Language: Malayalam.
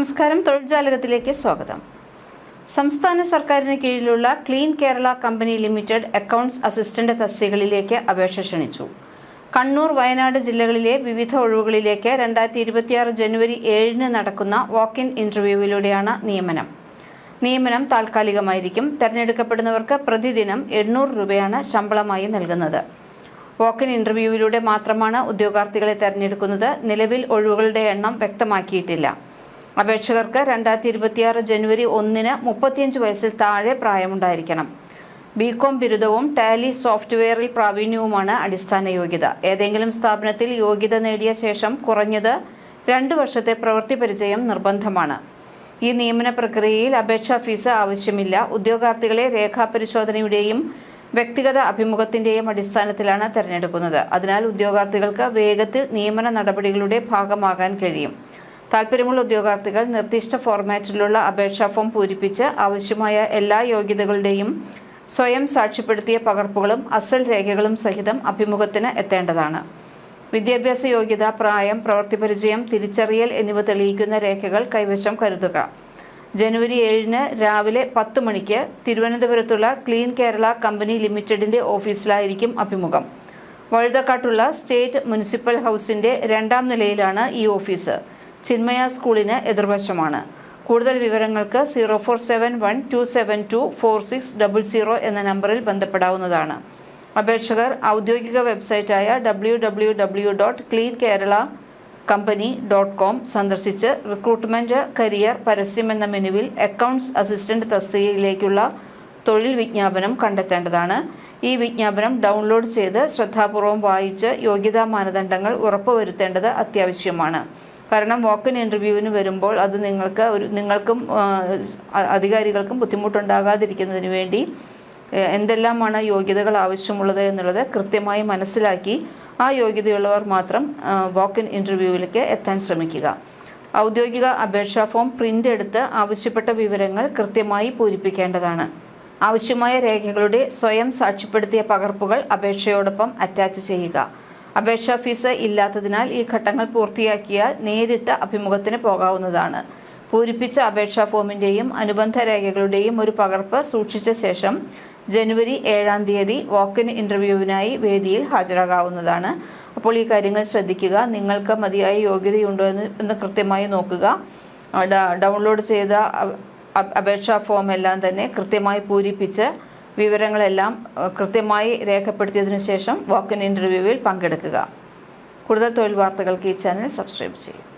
നമസ്കാരം തൊഴിൽ ജാലകത്തിലേക്ക് സ്വാഗതം. സംസ്ഥാന സർക്കാരിന് കീഴിലുള്ള clean Kerala company limited accounts assistant തസ്തികകളിലേക്ക് അപേക്ഷ ക്ഷണിച്ചു. കണ്ണൂർ വയനാട് ജില്ലകളിലെ വിവിധ ഒഴിവുകളിലേക്ക് രണ്ടായിരത്തി ഇരുപത്തിയാറ് ജനുവരി ഏഴിന് നടക്കുന്ന വാക്ക് ഇൻ ഇന്റർവ്യൂവിലൂടെയാണ് നിയമനം. നിയമനം താൽക്കാലികമായിരിക്കും. തെരഞ്ഞെടുക്കപ്പെടുന്നവർക്ക് പ്രതിദിനം എണ്ണൂറ് രൂപയാണ് ശമ്പളമായി നൽകുന്നത്. വാക്ക് ഇൻ ഇന്റർവ്യൂവിലൂടെ മാത്രമാണ് ഉദ്യോഗാർത്ഥികളെ തെരഞ്ഞെടുക്കുന്നത്. നിലവിൽ ഒഴിവുകളുടെ എണ്ണം വ്യക്തമാക്കിയിട്ടില്ല. അപേക്ഷകർക്ക് രണ്ടായിരത്തി ഇരുപത്തിയാറ് ജനുവരി ഒന്നിന് മുപ്പത്തിയഞ്ച് വയസ്സിൽ താഴെ പ്രായമുണ്ടായിരിക്കണം. ബികോം ബിരുദവും ടാലി സോഫ്റ്റ്വെയറിൽ പ്രാവീണ്യവുമാണ് അടിസ്ഥാന യോഗ്യത. ഏതെങ്കിലും സ്ഥാപനത്തിൽ യോഗ്യത നേടിയ ശേഷം കുറഞ്ഞത് രണ്ട് വർഷത്തെ പ്രവൃത്തി പരിചയം നിർബന്ധമാണ്. ഈ നിയമന പ്രക്രിയയിൽ അപേക്ഷാ ഫീസ് ആവശ്യമില്ല. ഉദ്യോഗാർത്ഥികളെ രേഖാപരിശോധനയുടെയും വ്യക്തിഗത അഭിമുഖത്തിന്റെയും അടിസ്ഥാനത്തിലാണ് തെരഞ്ഞെടുക്കുന്നത്. അതിനാൽ ഉദ്യോഗാർത്ഥികൾക്ക് വേഗത്തിൽ നിയമന നടപടികളുടെ ഭാഗമാകാൻ കഴിയും. താൽപ്പര്യമുള്ള ഉദ്യോഗാർത്ഥികൾ നിർദ്ദിഷ്ട ഫോർമാറ്റിലുള്ള അപേക്ഷാ ഫോം പൂരിപ്പിച്ച് ആവശ്യമായ എല്ലാ യോഗ്യതകളുടെയും സ്വയം സാക്ഷ്യപ്പെടുത്തിയ പകർപ്പുകളും അസൽ രേഖകളും സഹിതം അഭിമുഖത്തിന് എത്തേണ്ടതാണ്. വിദ്യാഭ്യാസ യോഗ്യത പ്രായം പ്രവൃത്തി പരിചയം തിരിച്ചറിയൽ എന്നിവ തെളിയിക്കുന്ന രേഖകൾ കൈവശം കരുതുക. ജനുവരി ഏഴിന് രാവിലെ പത്ത് മണിക്ക് തിരുവനന്തപുരത്തുള്ള ക്ലീൻ കേരള കമ്പനി ലിമിറ്റഡിന്റെ ഓഫീസിലായിരിക്കും അഭിമുഖം. വഴുതക്കാട്ടുള്ള സ്റ്റേറ്റ് മുനിസിപ്പൽ ഹൗസിന്റെ രണ്ടാം നിലയിലാണ് ഈ ഓഫീസ്. ചിന്മയ സ്കൂളിന് എതിർവശമാണ്. കൂടുതൽ വിവരങ്ങൾക്ക് zero four seven one two seven two four six double zero എന്ന നമ്പറിൽ ബന്ധപ്പെടാവുന്നതാണ്. അപേക്ഷകർ ഔദ്യോഗിക വെബ്സൈറ്റായ W W W dot clean Kerala company dot com സന്ദർശിച്ച് റിക്രൂട്ട്മെന്റ് കരിയർ പരസ്യം എന്ന മെനുവിൽ അക്കൗണ്ട്സ് അസിസ്റ്റന്റ് തസ്തികയിലേക്കുള്ള തൊഴിൽ വിജ്ഞാപനം കണ്ടെത്തേണ്ടതാണ്. ഈ വിജ്ഞാപനം ഡൗൺലോഡ് ചെയ്ത് ശ്രദ്ധാപൂർവം വായിച്ച് യോഗ്യതാ മാനദണ്ഡങ്ങൾ ഉറപ്പുവരുത്തേണ്ടത് അത്യാവശ്യമാണ്. കാരണം ഇൻ ഇന്റർവ്യൂവിന് വരുമ്പോൾ അത് നിങ്ങൾക്ക് ഒരു നിങ്ങൾക്കും അധികാരികൾക്കും ബുദ്ധിമുട്ടുണ്ടാകാതിരിക്കുന്നതിന് വേണ്ടി എന്തെല്ലാമാണ് യോഗ്യതകൾ ആവശ്യമുള്ളത് എന്നുള്ളത് കൃത്യമായി മനസ്സിലാക്കി ആ യോഗ്യതയുള്ളവർ മാത്രം വാക്കിൻ ഇന്റർവ്യൂവിലേക്ക് എത്താൻ ശ്രമിക്കുക. ഔദ്യോഗിക അപേക്ഷാ ഫോം പ്രിന്റ് എടുത്ത് ആവശ്യപ്പെട്ട വിവരങ്ങൾ കൃത്യമായി പൂരിപ്പിക്കേണ്ടതാണ്. ആവശ്യമായ രേഖകളുടെ സ്വയം സാക്ഷ്യപ്പെടുത്തിയ പകർപ്പുകൾ അപേക്ഷയോടൊപ്പം അറ്റാച്ച് ചെയ്യുക. അപേക്ഷാ ഫീസ് ഇല്ലാത്തതിനാൽ ഈ ഘട്ടങ്ങൾ പൂർത്തിയാക്കിയാൽ നേരിട്ട് അഭിമുഖത്തിന് പോകാവുന്നതാണ്. പൂരിപ്പിച്ച അപേക്ഷാ ഫോമിന്റെയും അനുബന്ധ രേഖകളുടെയും ഒരു പകർപ്പ് സൂക്ഷിച്ച ശേഷം ജനുവരി ഏഴാം തീയതി വാക്കിൻ ഇന്റർവ്യൂവിനായി വേദിയിൽ ഹാജരാകാവുന്നതാണ്. അപ്പോൾ ഈ കാര്യങ്ങൾ ശ്രദ്ധിക്കുക. നിങ്ങൾക്ക് മതിയായ യോഗ്യതയുണ്ടോ എന്ന് എന്ന് കൃത്യമായി നോക്കുക. ഡൗൺലോഡ് ചെയ്ത അപേക്ഷാ ഫോം എല്ലാം തന്നെ കൃത്യമായി പൂരിപ്പിച്ച് വിവരങ്ങളെല്ലാം കൃത്യമായി രേഖപ്പെടുത്തിയതിനു ശേഷം വാക്കിൻ ഇന്റർവ്യൂവിൽ പങ്കെടുക്കുക. കൂടുതൽ തൊഴിൽ വാർത്തകൾക്ക് ഈ ചാനൽ സബ്സ്ക്രൈബ് ചെയ്യും